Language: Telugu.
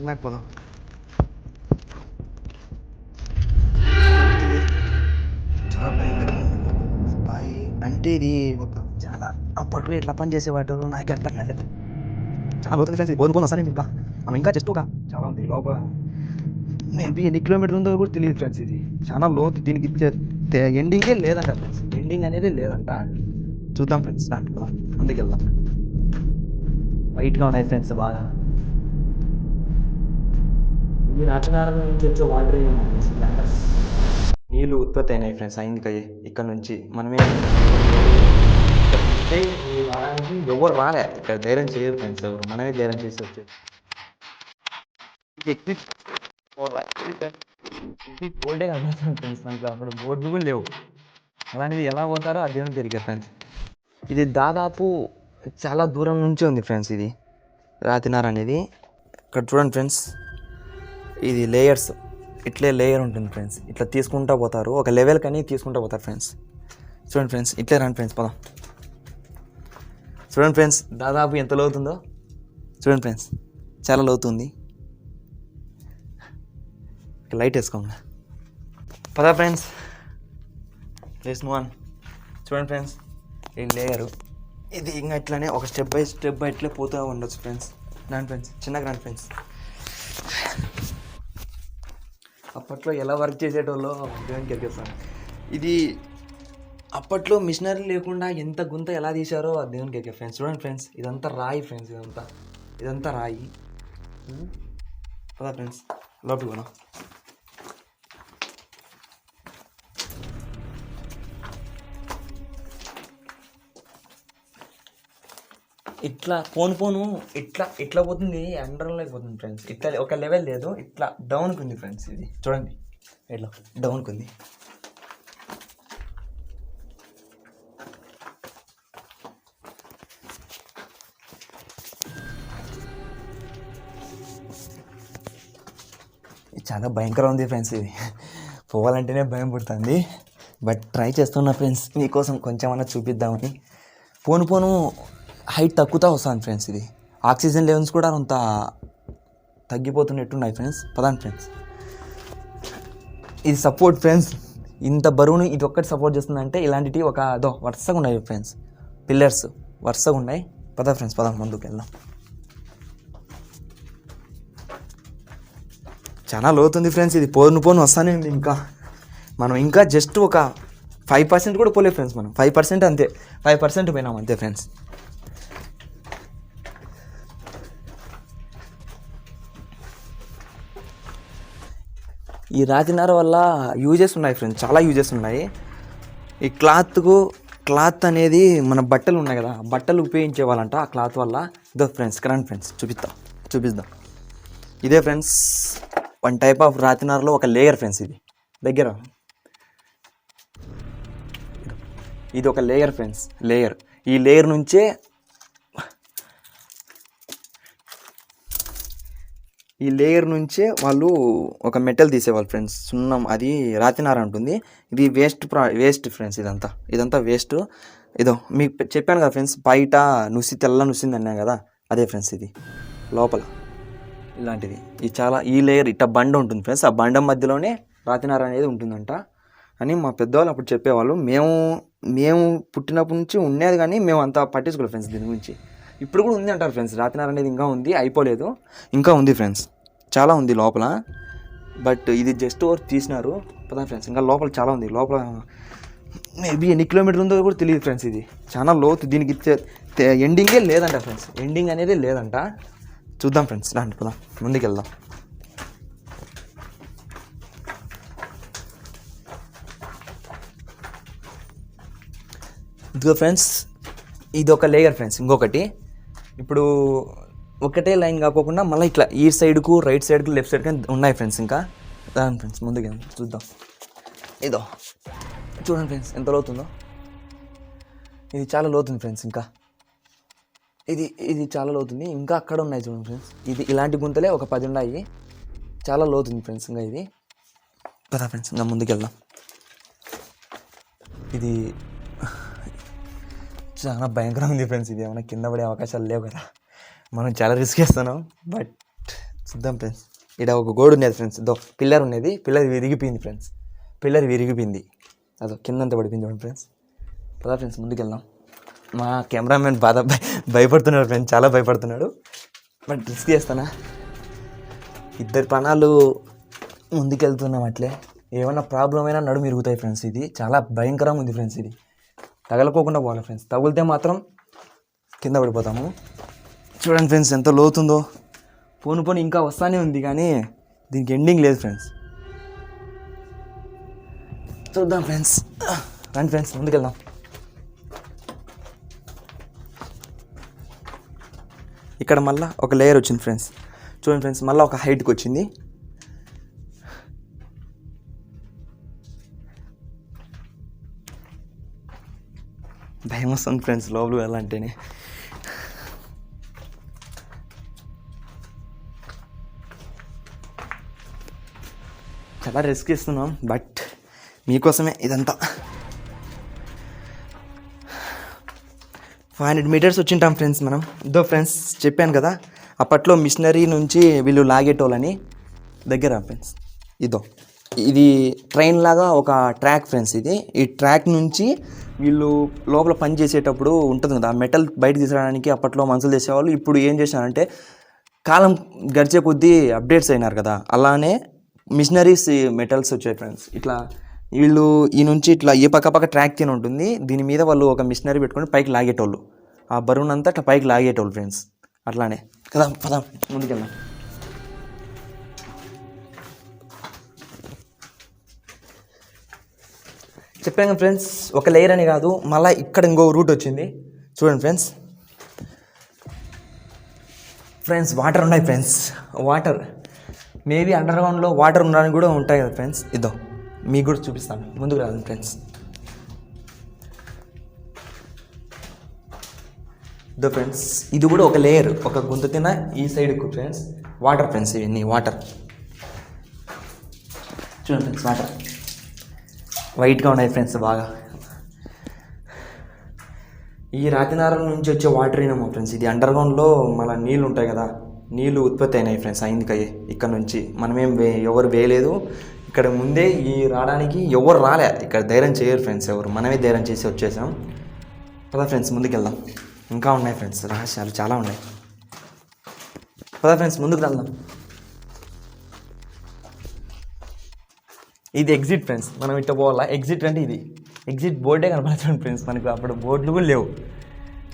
చిన్నకి పోదాం చాలా భయంకరంగా ఉంది. బాయ్ అంటే ఇది చాలా అప్పట్లో ఎట్లా పని చేసేవాడు. నాకు అర్థం కాలేదు. చాలా పోతుంది ఫ్రెండ్స్ పోను పోను ఇంకా ఆమె ఇంకా జస్ట్ ఒక చాలా ఉంది లోపల. మేబీ ఎన్ని కిలోమీటర్ ఉందో కూడా తెలియదు ఫ్రెండ్స్ ఇది. చాలా లోతు దీనికి ఎండింగే లేదంట ఫ్రెండ్స్ ఎండింగ్ అనేది లేదంట. చూద్దాం ఫ్రెండ్స్ దాంట్లో. ముందుకు వెళ్దాం వైట్గా ఉన్నాయి ఫ్రెండ్స్ బాగా. ఇవి నాటకాల నుంచి వచ్చే వాటర్ నీళ్ళు ఉత్పత్తి అయినాయి ఫ్రెండ్స్ అయింది కయ్యి ఇక్కడ నుంచి మనమే. ఎవరు రాలే ఇక్కడ ధైర్యం చేయరు ఫ్రెండ్స్ ఎవరు? మనమే ధైర్యం చేసి వచ్చేది. బోర్డే కనిపిస్తుంది ఫ్రెండ్స్ దాంట్లో అక్కడ బోర్డు కూడా లేవు. అలాంటిది ఎలా పోతారో అది ఏమో తెలియదు ఫ్రెండ్స్ ఇది దాదాపు చాలా దూరం నుంచి ఉంది ఫ్రెండ్స్ ఇది. రాతినార్ అనేది. ఇక్కడ చూడండి ఫ్రెండ్స్ ఇది లేయర్స్ ఇట్లే లేయర్ ఉంటుంది ఫ్రెండ్స్ ఇట్లా తీసుకుంటా పోతారు. ఒక లెవెల్ కానీ తీసుకుంటా పోతారు ఫ్రెండ్స్ చూడండి ఫ్రెండ్స్ ఇట్లే రండి ఫ్రెండ్స్ పదాం. చూడండి ఫ్రెండ్స్ దాదాపు ఎంత లోతుందో? చూడండి ఫ్రెండ్స్ చాలా లోతుంది. లైట్ వేసుకోండి. పదా ఫ్రెండ్స్ ప్లేస్ మూవ్ చూడండి ఫ్రెండ్స్ ఈ లేయరు ఇది ఇంకా ఇట్లానే ఒక స్టెప్ బై స్టెప్ బై ఇట్లే పోతూ ఉండొచ్చు ఫ్రెండ్స్ రాండి ఫ్రెండ్స్ చిన్నగా రాండి ఫ్రెండ్స్ అప్పట్లో ఎలా వర్క్ చేసేటోళ్ళో దేవునికి ఎరిగిస్తాను ఇది అప్పట్లో మిషనరీ లేకుండా ఎంత గుంత ఎలా తీశారో ఆ దేవునికి ఎరిగే ఫ్రెండ్స్ చూడండి ఫ్రెండ్స్ ఇదంతా రాయి ఫ్రెండ్స్ ఇదంతా. ఇదంతా రాయి. ఉం? ఫ్రెండ్స్ లోపలికి పోదాం. ఇట్లా పోను పోను ఇట్లా ఇట్లా పోతుంది అండర్లోకి పోతుంది ఫ్రెండ్స్ ఇట్లా ఒక లెవెల్ లేదు ఇట్లా డౌన్కి ఉంది ఫ్రెండ్స్ ఇది. చూడండి ఇట్లా డౌన్కి ఉంది ఇది చాలా భయంకరం ఉంది ఫ్రెండ్స్ ఇది. పోవాలంటేనే భయం పుడుతుంది. బట్ ట్రై చేస్తున్నా ఫ్రెండ్స్ మీకోసం కొంచెమన్నా చూపిద్దామని. పోను పోను హైట్ తగ్గుతూ వస్తుంది ఫ్రెండ్స్ ఇది. ఆక్సిజన్ లెవెల్స్ కూడా అంత తగ్గిపోతున్నట్టున్నాయి ఫ్రెండ్స్. పదండి ఫ్రెండ్స్. ఇది సపోర్ట్ ఫ్రెండ్స్. ఇంత బరువును ఇది ఒక్కటి సపోర్ట్ చేస్తుందంటే ఇలాంటివి ఒక అదో వరుసగా ఉన్నాయి ఫ్రెండ్స్. పిల్లర్స్ వరుసగా ఉన్నాయి. పద ఫ్రెండ్స్ పదం ముందుకు వెళ్దాం. చాలా లోతుంది ఫ్రెండ్స్ ఇది. పోను పోను వస్తానే ఉంది ఇంకా. మనం ఇంకా జస్ట్ ఒక ఫైవ్ పర్సెంట్ కూడా పోలే ఫ్రెండ్స్ మనం. ఫైవ్ పర్సెంట్ అంతే. ఫైవ్ పర్సెంట్ పోయినాం అంతే ఫ్రెండ్స్. ఈ రాతినార వల్ల యూజెస్ ఉన్నాయి ఫ్రెండ్స్ చాలా యూజెస్ ఉన్నాయి. ఈ క్లాత్కు క్లాత్ అనేది మన బట్టలు ఉన్నాయి కదా బట్టలు ఉపయోగించే వాళ్ళంట ఆ క్లాత్ వల్ల. ఇదో ఫ్రెండ్స్ కరెంట్ ఫ్రెండ్స్ చూపిస్తాం చూపిద్దాం ఇదే ఫ్రెండ్స్ వన్ టైప్ ఆఫ్ రాతినారలో ఒక లేయర్ ఫ్రెండ్స్ ఇది. దగ్గర. ఇది ఒక లేయర్ ఫ్రెండ్స్ లేయర్ ఈ లేయర్ నుంచే ఈ లేయర్ నుంచే వాళ్ళు ఒక మెటల్ తీసేవాళ్ళు ఫ్రెండ్స్ సున్నం అది రాతినార ఉంటుంది ఇది వేస్ట్ ప్రా వేస్ట్ ఫ్రెండ్స్ ఇదంతా. ఇదంతా వేస్ట్ ఇదో మీకు చెప్పాను కదా ఫ్రెండ్స్ బయట నుసి తెల్ల నుసింది అన్నా కదా అదే ఫ్రెండ్స్ ఇది. లోపల ఇలాంటిది. ఇది చాలా ఈ లేయర్ ఇట్ట బండ ఉంటుంది ఫ్రెండ్స్ ఆ బండ మధ్యలోనే రాతినార అనేది ఉంటుందంట. అని మా పెద్దవాళ్ళు అప్పుడు చెప్పేవాళ్ళు. మేము మేము పుట్టినప్పటి నుంచి ఉండేది కానీ మేము అంత పట్టించుకోలేదు ఫ్రెండ్స్ దీని గురించి. ఇప్పుడు కూడా ఉంది అంటారు ఫ్రెండ్స్ రాతినార అనేది ఇంకా ఉంది అయిపోలేదు. ఇంకా ఉంది ఫ్రెండ్స్ చాలా ఉంది లోపల. బట్ ఇది జస్ట్ ఓవర్ తీసినారు. పదా ఫ్రెండ్స్ ఇంకా లోపల చాలా ఉంది. లోపల మేబీ ఎన్ని కిలోమీటర్ ఉందో కూడా తెలియదు ఫ్రెండ్స్ ఇది. చాలా లోతు. దీనికి ఎండింగే లేదంట ఫ్రెండ్స్ ఎండింగ్ అనేది లేదంట. చూద్దాం ఫ్రెండ్స్ రాండి పదా. ముందుకు వెళ్దాం ఇదిగో ఫ్రెండ్స్ ఇది ఒక లేయర్ ఫ్రెండ్స్ ఇంకొకటి. ఇప్పుడు ఒకటే లైన్ కాకోకుండా మళ్ళీ ఇట్లా ఈ సైడ్కు రైట్ సైడ్కు లెఫ్ట్ సైడ్కి ఉన్నాయి ఫ్రెండ్స్ ఇంకా. దాని ఫ్రెండ్స్ ముందుకు వెళ్దాం. చూద్దాం. ఇదో చూడండి ఫ్రెండ్స్ ఎంత లోతుందో. ఇది చాలా లోతుంది ఫ్రెండ్స్ ఇంకా. ఇది ఇది చాలా లోతుంది. ఇంకా అక్కడ ఉన్నాయి చూడండి ఫ్రెండ్స్. ఇది ఇలాంటి గుంతలే ఒక పది ఉన్నాయి. చాలా లోతుంది ఫ్రెండ్స్ ఇంకా ఇది. కదా ఫ్రెండ్స్ ఇంకా ముందుకు వెళ్దాం. ఇది చాలా భయంకరంగా ఉంది ఫ్రెండ్స్ ఇది ఏమైనా కింద పడే అవకాశాలు లేవు కదా. మనం చాలా రిస్క్ చేస్తున్నాం. బట్ చూద్దాం ఫ్రెండ్స్ ఇక్కడ ఒక గోడు ఉండేది ఫ్రెండ్స్ దో పిల్లర్ ఉన్నది. పిల్లర్ విరిగిపోయింది ఫ్రెండ్స్ పిల్లర్ విరిగిపోయింది. అదో కిందంతా పడిపోయింది చూడండి ఫ్రెండ్స్ పదా ఫ్రెండ్స్ ముందుకెళ్దాం. మా కెమెరామెన్ బాధ భయపడుతున్నాడు ఫ్రెండ్స్ చాలా భయపడుతున్నాడు. బట్ రిస్క్ చేస్తానా? ఇద్దరు ప్రాణాలు ముందుకెళ్తున్నాం అట్లే. ఏమైనా ప్రాబ్లం అయినా నడుము ఇరుగుతాయి ఫ్రెండ్స్ ఇది చాలా భయంకరంగా ఉంది ఫ్రెండ్స్ ఇది తగలకోకుండా పోవాలి ఫ్రెండ్స్. తగిలితే మాత్రం కింద పడిపోతాము. చూడండి ఫ్రెండ్స్ ఎంత లోతుందో. పోను పోను ఇంకా వస్తానే ఉంది కానీ దీనికి ఎండింగ్ లేదు ఫ్రెండ్స్. చూద్దాం ఫ్రెండ్స్. రండి ఫ్రెండ్స్ ముందుకెళ్దాం. ఇక్కడ మళ్ళీ ఒక లేయర్ వచ్చింది ఫ్రెండ్స్. చూడండి ఫ్రెండ్స్ మళ్ళీ ఒక హైట్కి వచ్చింది వస్తుంది ఫ్రెండ్స్ లోపల వెళ్ళాలంటేనే. చాలా రిస్క్ ఇస్తున్నాం బట్ మీకోసమే ఇదంతా. ఫైవ్ హండ్రెడ్ మీటర్స్ వచ్చింటాం ఫ్రెండ్స్ మనం. ఇదో ఫ్రెండ్స్ చెప్పాను కదా అప్పట్లో మిషనరీ నుంచి వీళ్ళు లాగేటోళ్ళని. దగ్గర ఫ్రెండ్స్ ఇదో. ఇది ట్రైన్ లాగా ఒక ట్రాక్ ఫ్రెండ్స్ ఇది. ఈ ట్రాక్ నుంచి వీళ్ళు లోపల పని చేసేటప్పుడు ఉంటుంది కదా మెటల్ బయట తీసుకురావడానికి అప్పట్లో మనుషులు చేసేవాళ్ళు. ఇప్పుడు ఏం చేశారంటే కాలం గడిచే కొద్దీ అప్డేట్స్ అయినారు కదా. అలానే మిషనరీస్ మెటల్స్ వచ్చాయి ఫ్రెండ్స్ ఇట్లా వీళ్ళు ఈ నుంచి ఇట్లా ఏ పక్క పక్క ట్రాక్ తిని ఉంటుంది. దీని మీద వాళ్ళు ఒక మిషనరీ పెట్టుకొని పైకి లాగేటోళ్ళు. ఆ బరువునంతా అట్లా పైకి లాగేటోళ్ళు ఫ్రెండ్స్ అట్లానే. కదా పదా ముందుకెళ్దాం. చెప్పాను ఫ్రెండ్స్ ఒక లేయర్ అని కాదు మళ్ళీ ఇక్కడ ఇంకో రూట్ వచ్చింది. చూడండి ఫ్రెండ్స్. ఫ్రెండ్స్ వాటర్ ఉన్నాయి ఫ్రెండ్స్. వాటర్ మేబీ అండర్గ్రౌండ్లో వాటర్ ఉండడానికి కూడా ఉంటాయి కదా ఫ్రెండ్స్. ఇదో మీకు కూడా చూపిస్తాను. ముందుకు రాదు ఫ్రెండ్స్. ఇదో ఫ్రెండ్స్ ఇది కూడా ఒక లేయర్ ఒక గుంత తిన ఈ సైడ్కు ఫ్రెండ్స్. వాటర్ ఫ్రెండ్స్ ఇవన్నీ వాటర్ చూడండి ఫ్రెండ్స్ వాటర్ వైట్గా ఉన్నాయి ఫ్రెండ్స్ బాగా. ఈ రాతినారం నుంచి వచ్చే వాటర్ ఏమో ఫ్రెండ్స్ ఇది అండర్ గ్రౌండ్లో మన నీళ్ళు ఉంటాయి కదా నీళ్ళు ఉత్పత్తి అయినాయి ఫ్రెండ్స్ అయిందికయ్యే ఇక్కడ నుంచి. మనమేం వే ఎవరు వేయలేదు. ఇక్కడ ముందే ఈ రావడానికి ఎవరు రాలే ఇక్కడ ధైర్యం చేయరు ఫ్రెండ్స్ ఎవరు. మనమే ధైర్యం చేసి వచ్చేసాం. పదా ఫ్రెండ్స్ ముందుకు వెళ్దాం. ఇంకా ఉన్నాయి ఫ్రెండ్స్ రహస్యాలు చాలా ఉన్నాయి. పదా ఫ్రెండ్స్ ముందుకు వెళ్దాం. ఇది ఎగ్జిట్ ఫ్రెండ్స్ మనం ఇట్ట పోవాలా? ఎగ్జిట్ అంటే ఇది. ఎగ్జిట్ బోర్డే కనపడుతుంది ఫ్రెండ్స్ మనకు. అప్పుడు బోర్డులు కూడా లేవు.